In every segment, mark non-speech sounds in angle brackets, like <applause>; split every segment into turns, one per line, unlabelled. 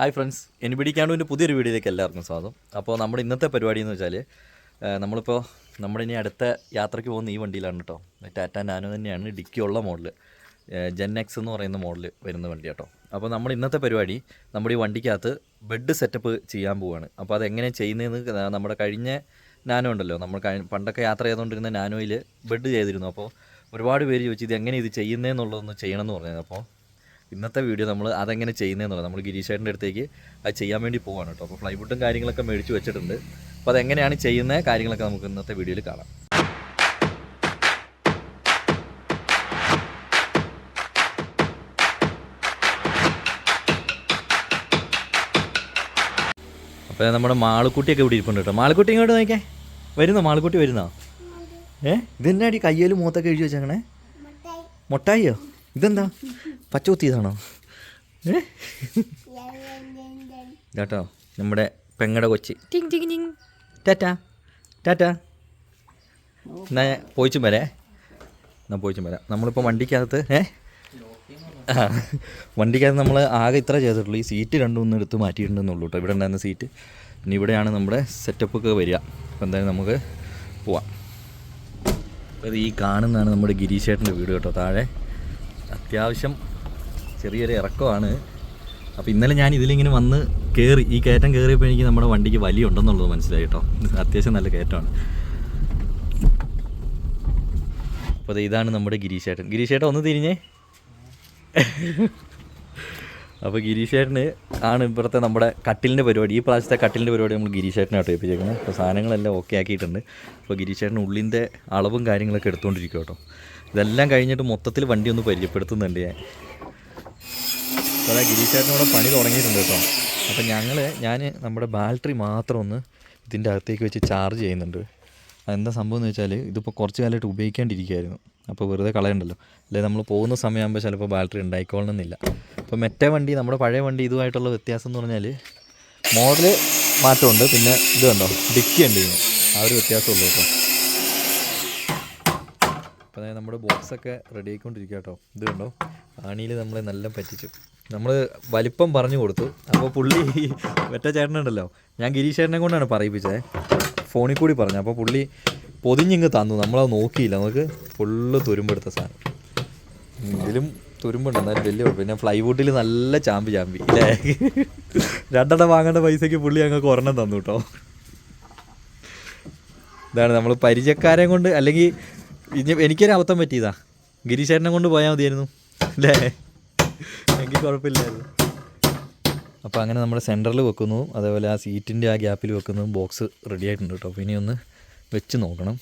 Hi friends. Any പിടിക്കാണ്ടുവിന്റെ പുതിയൊരു വീഡിയോയിലേക്ക് എല്ലാവർക്കും സ്വാഗതം. അപ്പോൾ നമ്മുടെ ഇന്നത്തെ പരിപാടി എന്ന് വെച്ചാൽ നമ്മളിപ്പോൾ നമ്മുടെ ഇനി അടുത്ത യാത്രയ്ക്ക് പോകുന്ന ഈ വണ്ടിയിലാണ് കേട്ടോ ടാറ്റ നാനോ തന്നെയാണ് ഡിക്കിയുള്ള മോഡൽ ജെൻ എക്സ് എന്ന് പറയുന്ന മോഡൽ വരുന്ന വണ്ടി കേട്ടോ അപ്പോൾ നമ്മൾ ഇന്നത്തെ പരിപാടി നമ്മുടെ ഈ വണ്ടിക്കകത്ത് ബെഡ് സെറ്റപ്പ് ചെയ്യാൻ പോവുകയാണ് അപ്പോൾ അതെങ്ങനെ ചെയ്യുന്നതെന്ന് നമ്മുടെ കഴിഞ്ഞ നാനോ ഉണ്ടല്ലോ നമ്മൾ പണ്ടൊക്കെ യാത്ര ചെയ്തുകൊണ്ടിരുന്ന നാനോയിൽ ബെഡ് ചെയ്തിരുന്നു. അപ്പോൾ ഒരുപാട് പേര് ചോദിച്ചു ഇത് എങ്ങനെ ഇത് ചെയ്യുന്നതെന്നുള്ളതൊന്ന് ചെയ്യണമെന്ന് പറഞ്ഞത്? അപ്പോൾ ഇന്നത്തെ വീഡിയോ നമ്മൾ അതെങ്ങനെ ചെയ്യുന്നതെന്നുള്ളത് നമ്മൾ ഗിരീഷേട്ടന്റെ അടുത്തേക്ക് അത് ചെയ്യാൻ വേണ്ടി പോവാണ് കേട്ടോ. അപ്പോൾ ഫ്ലൈവുഡും കാര്യങ്ങളൊക്കെ മേടിച്ച് വെച്ചിട്ടുണ്ട്. അപ്പോൾ അതെങ്ങനെയാണ് ചെയ്യുന്ന കാര്യങ്ങളൊക്കെ നമുക്ക് ഇന്നത്തെ വീഡിയോയിൽ കാണാം. അപ്പോൾ നമ്മുടെ മാളുക്കുട്ടിയൊക്കെ ഇവിടെ ഇരിപ്പുണ്ട് കേട്ടോ. മാളുക്കുട്ടി ഇങ്ങോട്ട് നോക്കിയേ. വരുന്നോ? മാളുക്കുട്ടി വരുന്നോ? ഏ? ഇതെന്നാടി കയ്യിൽ മൂത്തൊക്കെ എഴുതി വെച്ചേക്കണേ? മുട്ടായിയോ? ഇതെന്താ? പച്ചകുത്തിയതാണോ? ഏ? കേട്ടോ നമ്മുടെ പെങ്ങടെ കൊച്ചി. ടിങ് ടിങ് ടിങ്. ടാറ്റ ടാറ്റാ. എന്നാ ഞാൻ പോയിച്ചും വരേ. എന്നാ പോയിച്ചും വരാം. നമ്മളിപ്പോൾ വണ്ടിക്കകത്ത് ഏ? ആ വണ്ടിക്കകത്ത് നമ്മൾ ആകെ ഇത്ര ചെയ്തിട്ടുള്ളൂ. ഈ സീറ്റ് രണ്ടും ഒന്ന് എടുത്ത് മാറ്റിയിട്ടുണ്ടെന്നുള്ളൂ കേട്ടോ. ഇവിടെ ഉണ്ടായിരുന്ന സീറ്റ്. ഇനി ഇവിടെയാണ് നമ്മുടെ സെറ്റപ്പ് ഒക്കെ വരിക. അപ്പോൾ എന്തായാലും നമുക്ക് പോവാം. അപ്പോൾ ഈ കാണുന്നതാണ് നമ്മുടെ ഗിരീഷേട്ടന്റെ വീട് കേട്ടോ താഴെ. അത്യാവശ്യം ചെറിയൊരു ഇറക്കമാണ്. അപ്പോൾ ഇന്നലെ ഞാൻ ഇതിലിങ്ങനെ വന്ന് കയറി ഈ കയറ്റം കയറിയപ്പോൾ എനിക്ക് നമ്മുടെ വണ്ടിക്ക് വലിയ ഉണ്ടെന്നുള്ളത് മനസ്സിലായി കേട്ടോ. അത്യാവശ്യം നല്ല കയറ്റമാണ്. അപ്പോൾ ഇതാണ് നമ്മുടെ ഗിരീശേട്ടൻ ഗിരീശേട്ടൻ ഒന്ന് തിരിഞ്ഞേ. അപ്പോൾ ഗിരീശേട്ടന് ആണ് ഇപ്പുറത്തെ നമ്മുടെ കട്ടിലിന്റെ പരിപാടി. ഈ പ്രാവശ്യത്തെ കട്ടിലിന്റെ പരിപാടി നമ്മൾ ഗിരീഷേട്ടനായിട്ട് ഏൽപ്പിച്ചേക്കുന്നത്. അപ്പോൾ സാധനങ്ങളെല്ലാം ഓക്കെ ആക്കിയിട്ടുണ്ട്. അപ്പോൾ ഗിരീശേട്ടൻ ഉള്ളിന്റെ അളവും കാര്യങ്ങളൊക്കെ എടുത്തുകൊണ്ടിരിക്കും കേട്ടോ. ഇതെല്ലാം കഴിഞ്ഞിട്ട് മൊത്തത്തിൽ വണ്ടി ഒന്ന് പരിചയപ്പെടുത്തുന്നുണ്ട് ഞാൻ. അപ്പോൾ അതാ ഗിരീശേട്ടനോടെ പണി തുടങ്ങിയിട്ടുണ്ട് കേട്ടോ. അപ്പോൾ ഞങ്ങൾ ഞാൻ നമ്മുടെ ബാറ്ററി മാത്രം ഒന്ന് ഇതിന്റെ അകത്തേക്ക് വെച്ച് ചാർജ് ചെയ്യുന്നുണ്ട്. അതെന്താ സംഭവം എന്ന് വെച്ചാൽ ഇതിപ്പോൾ കുറച്ച് കാലമായിട്ട് ഉപയോഗിക്കാണ്ടിരിക്കുകയായിരുന്നു. അപ്പോൾ വെറുതെ കളയണ്ടല്ലോ. അല്ലെ നമ്മൾ പോകുന്ന സമയമാകുമ്പോൾ ചിലപ്പോൾ ബാറ്ററി ഉണ്ടായിക്കോളണമെന്നില്ല. അപ്പോൾ മറ്റേ വണ്ടി നമ്മുടെ പഴയ വണ്ടി ഇതുമായിട്ടുള്ള വ്യത്യാസം എന്ന് പറഞ്ഞാൽ മോഡൽ മാറ്റമുണ്ട്. പിന്നെ ഇത് കണ്ടോ? ഡിക്കി ഉണ്ട് ആ ഒരു വ്യത്യാസമുള്ളൂ കേട്ടോ. അപ്പോൾ അതായത് നമ്മുടെ ബോക്സൊക്കെ റെഡി ആയിക്കൊണ്ടിരിക്കുക കേട്ടോ ഇത് കണ്ടോ? ആണിയിൽ നമ്മളെ നല്ല പറ്റിച്ചു. നമ്മൾ വലിപ്പം പറഞ്ഞു കൊടുത്തു. അപ്പോൾ പുള്ളി <laughs> മറ്റേ ചേട്ടനുണ്ടല്ലോ. ഞാൻ ഗിരീഷ് ചേട്ടനെ കൊണ്ടാണ് പറയിപ്പിച്ചത് ഫോണിൽ കൂടി പറഞ്ഞു. അപ്പോൾ പുള്ളി പൊതിഞ്ഞിങ്ങ് തന്നു. നമ്മളത് നോക്കിയില്ല. നമുക്ക് ഫുള്ള് തുരുമ്പെടുത്ത സാധനം. ഇതിലും തുരുമ്പുണ്ട്. എന്നാലും വലിയ പിന്നെ ഫ്ലൈവുഡിൽ നല്ല ചാമ്പി ചാമ്പി. ഇല്ലേ? <laughs> രണ്ടെണ്ണം വാങ്ങേണ്ട പൈസയ്ക്ക് പുള്ളി ഞങ്ങൾക്ക് ഒരെണ്ണം തന്നു കേട്ടോ. ഇതാണ് നമ്മൾ പരിചയക്കാരെ കൊണ്ട് അല്ലെങ്കിൽ ഇനി എനിക്കൊരു അബദ്ധം പറ്റിയതാ. ഗിരീശേട്ടനെ കൊണ്ട് പോയാൽ മതിയായിരുന്നു. അല്ലേ എനിക്ക് കുഴപ്പമില്ലായിരുന്നു. അപ്പോൾ അങ്ങനെ നമ്മുടെ സെന്ററിൽ വെക്കുന്നു. അതേപോലെ ആ സീറ്റിന്റെ ആ ഗ്യാപ്പിൽ വെക്കുന്നു. ബോക്സ് റെഡി ആയിട്ടുണ്ട് കേട്ടോ. അപ്പോൾ ഇനി ഒന്ന് വെച്ച് നോക്കണം.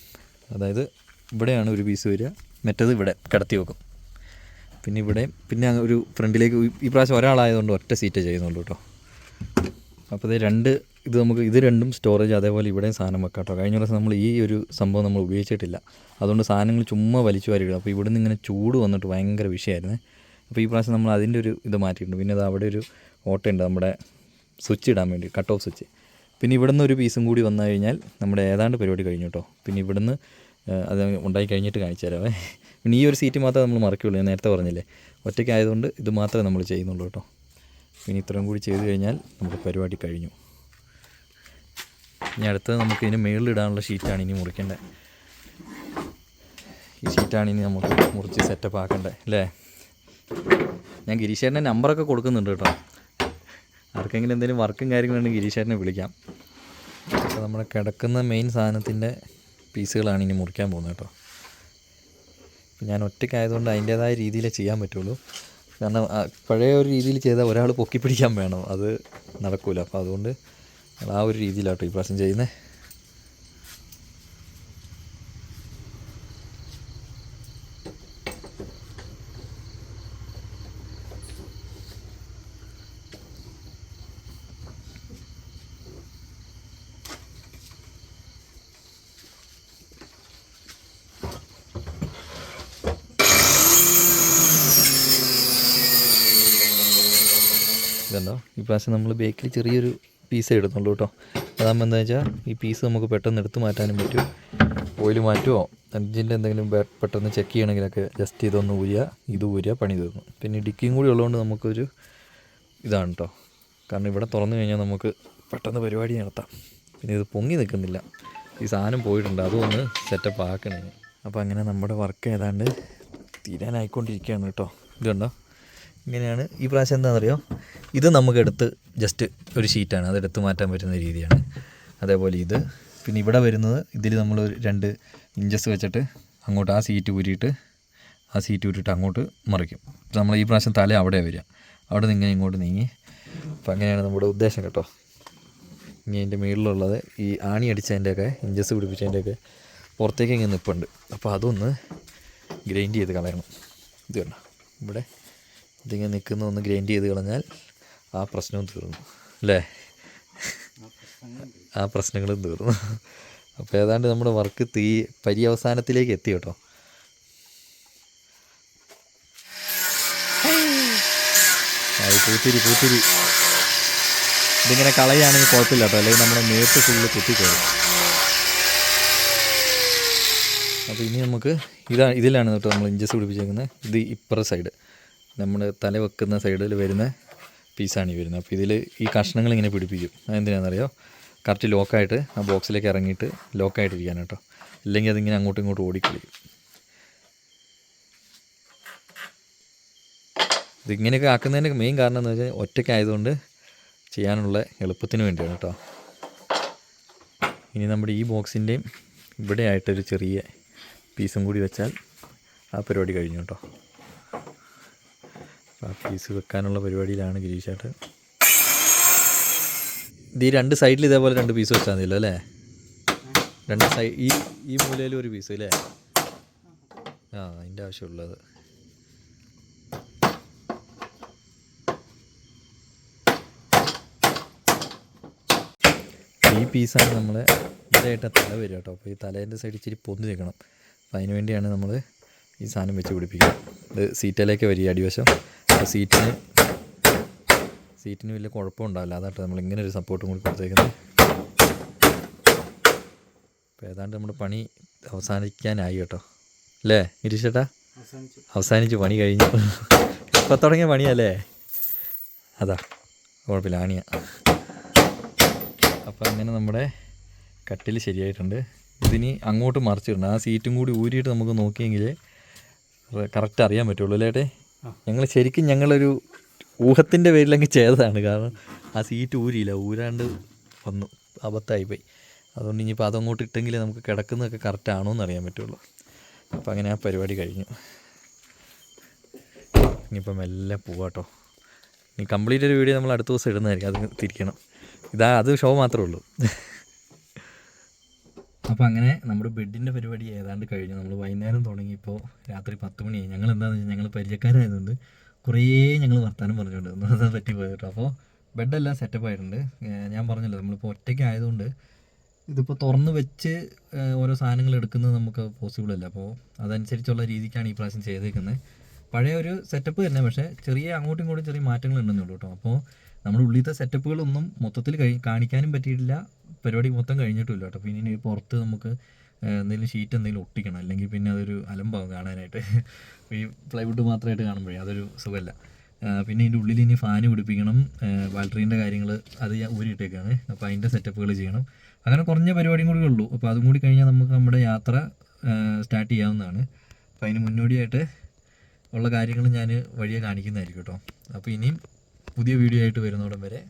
അതായത് ഇവിടെയാണ് ഒരു പീസ് വരിക. മറ്റേത് ഇവിടെ കിടത്തി വെക്കും. പിന്നെ ഇവിടെ പിന്നെ ഒരു ഫ്രണ്ടിലേക്ക് ഈ പ്രാവശ്യം ഒരാളായതുകൊണ്ട് ഒറ്റ സീറ്റേ ചെയ്യുന്നുള്ളൂ കേട്ടോ. അപ്പോൾ ഇത് രണ്ട് ഇത് നമുക്ക് ഇത് രണ്ടും സ്റ്റോറേജ് അതേപോലെ ഇവിടെയും സാധനം വെക്കാം കേട്ടോ. കഴിഞ്ഞ ദിവസം നമ്മൾ ഈ ഒരു സംഭവം നമ്മൾ ഉപയോഗിച്ചിട്ടില്ല. അതുകൊണ്ട് സാധനങ്ങൾ ചുമ്മാ വലിച്ചു വാരിയിടും അപ്പോൾ ഇവിടെ നിന്ന് ഇങ്ങനെ ചൂട് വന്നിട്ട് ഭയങ്കര വിഷയമായിരുന്നേ. അപ്പോൾ ഈ പ്രാവശ്യം നമ്മൾ അതിന്റെ ഒരു ഇത് മാറ്റിയിട്ടുണ്ട്. പിന്നെ അത് അവിടെ ഒരു ഓട്ടയുണ്ട് നമ്മുടെ സ്വിച്ച് ഇടാൻ വേണ്ടി കട്ട് ഓഫ് സ്വിച്ച്. പിന്നെ ഇവിടുന്ന് ഒരു പീസും കൂടി വന്നു കഴിഞ്ഞാൽ നമ്മുടെ ഏതാണ്ട് പരിപാടി കഴിഞ്ഞു കേട്ടോ. പിന്നെ ഇവിടുന്ന് അത് ഉണ്ടായി കഴിഞ്ഞിട്ട് കാണിച്ചു തരാമേ പിന്നെ ഈ ഒരു സീറ്റ് മാത്രമേ നമ്മൾ മറക്കുകയുള്ളൂ. ഞാൻ നേരത്തെ പറഞ്ഞില്ലേ ഒറ്റയ്ക്കായതുകൊണ്ട് ഇത് മാത്രമേ നമ്മൾ ചെയ്യുന്നുള്ളൂ കേട്ടോ. പിന്നെ ഇത്രയും കൂടി ചെയ്ത് കഴിഞ്ഞാൽ നമുക്ക് പരിപാടി കഴിഞ്ഞു. ഇനി അടുത്തത് നമുക്ക് ഇതിന് മുകളിലിടാനുള്ള ഷീറ്റാണ് ഇനി മുറിക്കേണ്ടത്. ഈ ഷീറ്റാണ് ഇനി നമുക്ക് മുറിച്ച് സെറ്റപ്പ് ആക്കേണ്ടത് അല്ലേ? ഞാൻ ഗിരീഷേട്ടന്റെ നമ്പറൊക്കെ കൊടുക്കുന്നുണ്ട് കേട്ടോ. ആർക്കെങ്കിലും എന്തെങ്കിലും വർക്കും കാര്യങ്ങളുണ്ടെങ്കിൽ ഗിരീഷേട്ടനെ വിളിക്കാം. അപ്പോൾ നമ്മുടെ കിടക്കുന്ന മെയിൻ സാധനത്തിന്റെ പീസുകളാണ് ഇനി മുറിക്കാൻ പോകുന്നത് കേട്ടോ. ഞാൻ ഒറ്റയ്ക്കായതുകൊണ്ട് അതിന്റേതായ രീതിയിലേ ചെയ്യാൻ പറ്റുള്ളൂ. കാരണം പഴയ ഒരു രീതിയിൽ ചെയ്താൽ ഒരാൾ പൊക്കി പിടിക്കാൻ വേണം. അത് നടക്കില്ല അപ്പോൾ അതുകൊണ്ട് ഞങ്ങൾ ആ ഒരു രീതിയിലാട്ടോ ഈ പ്രാവശ്യം ചെയ്യുന്നത് പ്രാവശ്യം നമ്മൾ ബേക്കിൽ ചെറിയൊരു പീസേ ഇടുന്നുള്ളൂ കേട്ടോ അതാകുമ്പോൾ എന്താ വെച്ചാൽ ഈ പീസ് നമുക്ക് പെട്ടെന്ന് എടുത്തു മാറ്റാനും പറ്റും. ഓയിൽ മാറ്റുമോ എൻജിന്റെ എന്തെങ്കിലും പെട്ടെന്ന് ചെക്ക് ചെയ്യണമെങ്കിലൊക്കെ ജസ്റ്റ് ഇതൊന്ന് ഊരുക ഇത് ഊരുക പണി തീർന്നു. പിന്നെ ഡിക്കിയും കൂടി ഉള്ളതുകൊണ്ട് നമുക്കൊരു ഇതാണ് കേട്ടോ കാരണം ഇവിടെ തുറന്നു കഴിഞ്ഞാൽ നമുക്ക് പെട്ടെന്ന് പരിപാടി നടത്താം. പിന്നെ ഇത് പൊങ്ങി നിൽക്കുന്നില്ല. ഈ സാധനം പോയിട്ടുണ്ട് അതൊന്ന് സെറ്റപ്പ് ആക്കണേ. അപ്പോൾ അങ്ങനെ നമ്മുടെ വർക്ക് ഏതാണ്ട് തീരാനായിക്കൊണ്ടിരിക്കുകയാണ് കേട്ടോ ഇത് കണ്ടോ? ഇങ്ങനെയാണ്. ഈ പ്രാവശ്യം എന്താണെന്നറിയോ? ഇത് നമുക്ക് എടുത്ത് ജസ്റ്റ് ഒരു ഷീറ്റാണ് അത് എടുത്ത് മാറ്റാൻ പറ്റുന്ന രീതിയാണ്. അതേപോലെ ഇത്. പിന്നെ ഇവിടെ വരുന്നത് ഇതിൽ നമ്മൾ രണ്ട് ഇഞ്ചസ് വെച്ചിട്ട് അങ്ങോട്ട് ആ സീറ്റ് ഊരിയിട്ട് ആ സീറ്റ് ഊരിയിട്ട് അങ്ങോട്ട് മറിക്കും. നമ്മൾ ഈ പ്രാവശ്യം തല അവിടെ വരിക. അവിടെ നിന്ന് ഇങ്ങനെ ഇങ്ങോട്ട് നീങ്ങി. അപ്പം അങ്ങനെയാണ് നമ്മുടെ ഉദ്ദേശം കേട്ടോ. ഇനി അതിന്റെ മുകളിലുള്ളത് ഈ ആണി അടിച്ചതിന്റെയൊക്കെ ഇഞ്ചസ് പിടിപ്പിച്ചതിന്റെയൊക്കെ പുറത്തേക്ക് ഇങ്ങനെ നിൽപ്പുണ്ട് അപ്പോൾ അതൊന്ന് ഗ്രൈൻഡ് ചെയ്ത് കളയണം. ഇത് കണ്ടോ? ഇവിടെ ഇതിങ്ങനെ നിൽക്കുന്ന ഒന്ന് ഗ്രൈൻഡ് ചെയ്ത് കളഞ്ഞാൽ ആ പ്രശ്നവും തീർന്നു. അല്ലേ? ആ പ്രശ്നങ്ങളും തീർന്നു. അപ്പോൾ ഏതാണ്ട് നമ്മുടെ വർക്ക് തീ പര്യവസാനത്തിലേക്ക് എത്തി കേട്ടോ. പൂത്തിരി പൂത്തിരി. ഇതിങ്ങനെ കളയുകയാണെങ്കിൽ കുഴപ്പമില്ല കേട്ടോ. അല്ലെങ്കിൽ നമ്മുടെ മേത്ത് ഫുള്ള് കുത്തിക്കയറും. അപ്പോൾ ഇനി നമുക്ക് ഇതാണ് ഇതിലാണ് കേട്ടോ നമ്മൾ ഇഞ്ചസ് പിടിപ്പിച്ചേക്കുന്നത്. ഇത് ഇപ്പുറ സൈഡ് നമ്മുടെ തല വെക്കുന്ന സൈഡിൽ വരുന്ന പീസാണ് ഈ വരുന്നത്. അപ്പോൾ ഇതിൽ ഈ കഷ്ണങ്ങൾ ഇങ്ങനെ പിടിപ്പിക്കും. അതെന്തിനാണെന്നറിയോ? കറക്റ്റ് ലോക്കായിട്ട് ആ ബോക്സിലേക്ക് ഇറങ്ങിയിട്ട് ലോക്കായിട്ടിരിക്കാൻ കേട്ടോ. ഇല്ലെങ്കിൽ അതിങ്ങനെ അങ്ങോട്ടും ഇങ്ങോട്ടും ഓടിക്കളിക്കും ഇതിങ്ങനെയൊക്കെ ആക്കുന്നതിന്റെ മെയിൻ കാരണം എന്ന് വെച്ചാൽ ഒറ്റയ്ക്കായതുകൊണ്ട് ചെയ്യാനുള്ള എളുപ്പത്തിന് വേണ്ടിയാണ് കേട്ടോ. ഇനി നമ്മുടെ ഈ ബോക്സിന്റെയും ഇവിടെ ആയിട്ടൊരു ചെറിയ പീസും കൂടി വെച്ചാൽ ആ പരിപാടി കഴിഞ്ഞു കേട്ടോ. പീസ് വെക്കാനുള്ള പരിപാടിയിലാണ് ഗിരീഷേട്ടൻ. ഇത് ഈ രണ്ട് സൈഡിൽ ഇതേപോലെ രണ്ട് പീസ് വെച്ചാൽ മതിയല്ലോ അല്ലേ? രണ്ട് സൈ ഈ ഈ മൂലയിലും ഒരു പീസ് അല്ലേ? ആ അതിന്റെ ആവശ്യമുള്ളത്. ഈ പീസാണ് നമ്മൾ ഇതായിട്ട് തല വരിക കേട്ടോ. അപ്പോൾ ഈ തലേന്റെ സൈഡ് ഇച്ചിരി പൊന്തി നിൽക്കണം. അപ്പോൾ അതിന് വേണ്ടിയാണ് നമ്മൾ ഈ സാധനം വെച്ച് പിടിപ്പിക്കുക. ഇത് സീറ്റിലേക്ക് വരിക അടിവശം. അപ്പോൾ സീറ്റിന് സീറ്റിന് വലിയ കുഴപ്പമുണ്ടാവില്ല അതാട്ടോ നമ്മൾ ഇങ്ങനെ ഒരു സപ്പോർട്ടും കൂടി കൊടുത്തേക്കുന്നത്. അപ്പോൾ ഏതാണ്ട് നമ്മുടെ പണി അവസാനിക്കാനായി കേട്ടോ. അല്ലേ ഗിരീഷേട്ടാ അവസാനിച്ച്. പണി കഴിഞ്ഞു. ഇപ്പം തുടങ്ങിയ പണിയല്ലേ? അതാ കുഴപ്പമില്ല ആണിയ. അപ്പോൾ അങ്ങനെ നമ്മുടെ കട്ടിൽ ശരിയായിട്ടുണ്ട്. ഇതിനി അങ്ങോട്ട് മറിച്ചിടണം. ആ സീറ്റും കൂടി ഊരിയിട്ട് നമുക്ക് നോക്കിയെങ്കിൽ കറക്റ്റ് അറിയാൻ പറ്റുള്ളൂ അല്ലേ ഞങ്ങൾ ശരിക്കും ഞങ്ങളൊരു ഊഹത്തിന്റെ പേരിലങ്ങ് ചെയ്തതാണ്. കാരണം ആ സീറ്റ് ഊരിയില്ല. ഊരാണ്ട് വന്നു. അബദ്ധമായിപ്പോയി അതുകൊണ്ട് ഇനിയിപ്പോൾ അതങ്ങോട്ട് ഇട്ടെങ്കിൽ നമുക്ക് കിടക്കുന്നതൊക്കെ കറക്റ്റ് ആണോ എന്ന് അറിയാൻ പറ്റുള്ളൂ. അപ്പോൾ അങ്ങനെ ആ പരിപാടി കഴിഞ്ഞു. ഇനിയിപ്പോൾ മെല്ലെ പോവാട്ടോ ഇനി കംപ്ലീറ്റ് ഒരു വീഡിയോ നമ്മൾ അടുത്ത ദിവസം ഇടുന്നതായിരിക്കും. അത് തിരിക്കണം. ഇതാ അത് ഷോ മാത്രമേ ഉള്ളൂ. അപ്പോൾ അങ്ങനെ നമ്മുടെ ബെഡിന്റെ പരിപാടി ഏതാണ്ട് കഴിഞ്ഞു. നമ്മൾ വൈകുന്നേരം തുടങ്ങിയപ്പോൾ രാത്രി പത്ത് മണിയായി ഞങ്ങൾ എന്താണെന്ന് വെച്ചാൽ ഞങ്ങൾ പരിചയക്കാരായതുകൊണ്ട് കുറേ ഞങ്ങൾ വർത്തമാനം പറഞ്ഞുകൊണ്ട് അത് പറ്റി പോയത് കേട്ടോ അപ്പോൾ ബെഡെല്ലാം സെറ്റപ്പ് ആയിട്ടുണ്ട്. ഞാൻ പറഞ്ഞല്ലോ നമ്മളിപ്പോൾ ഒറ്റയ്ക്ക് ആയതുകൊണ്ട് ഇതിപ്പോൾ തുറന്ന് വെച്ച് ഓരോ സാധനങ്ങൾ എടുക്കുന്നത് നമുക്ക് പോസിബിൾ അല്ല. അപ്പോൾ അതനുസരിച്ചുള്ള രീതിക്കാണ് ഈ പ്രാവശ്യം ചെയ്തേക്കുന്നത് പഴയ ഒരു സെറ്റപ്പ് തന്നെ പക്ഷേ ചെറിയ അങ്ങോട്ടും ഇങ്ങോട്ടും ചെറിയ മാറ്റങ്ങൾ ഉണ്ടെന്നേ ഉള്ളൂ കേട്ടോ. അപ്പോൾ നമ്മുടെ ഉള്ളിലത്തെ സെറ്റപ്പുകളൊന്നും മൊത്തത്തിൽ കഴി കാണിക്കാനും പറ്റിയിട്ടില്ല. പരിപാടി മൊത്തം കഴിഞ്ഞിട്ടില്ല കേട്ടോ. പിന്നെ ഇനി പുറത്ത് നമുക്ക് എന്തെങ്കിലും ഷീറ്റ് എന്തെങ്കിലും ഒട്ടിക്കണം. അല്ലെങ്കിൽ പിന്നെ അതൊരു അലമ്പാവും കാണാനായിട്ട്. ഈ പ്ലൈവുഡ് മാത്രമായിട്ട് കാണുമ്പോഴേ അതൊരു സുഖമല്ല. പിന്നെ ഇതിന്റെ ഉള്ളിൽ ഇനി ഫാന് പിടിപ്പിക്കണം. ബാറ്ററീന്റെ കാര്യങ്ങൾ അത് ഞാൻ ഊരിയിട്ടേക്കാണ്. അപ്പോൾ അതിന്റെ സെറ്റപ്പുകൾ ചെയ്യണം. അങ്ങനെ കുറഞ്ഞ പരിപാടിയും കൂടി ഉള്ളൂ. അപ്പോൾ അതും കൂടി കഴിഞ്ഞാൽ നമുക്ക് നമ്മുടെ യാത്ര സ്റ്റാർട്ട് ചെയ്യാവുന്നതാണ്. അപ്പോൾ അതിന് മുന്നോടിയായിട്ട് ഉള്ള കാര്യങ്ങൾ ഞാൻ വഴിയെ കാണിക്കുന്നതായിരിക്കും കേട്ടോ. അപ്പോൾ ഇനിയും പുതിയ വീഡിയോ ആയിട്ട് വരുന്നോടം വരെ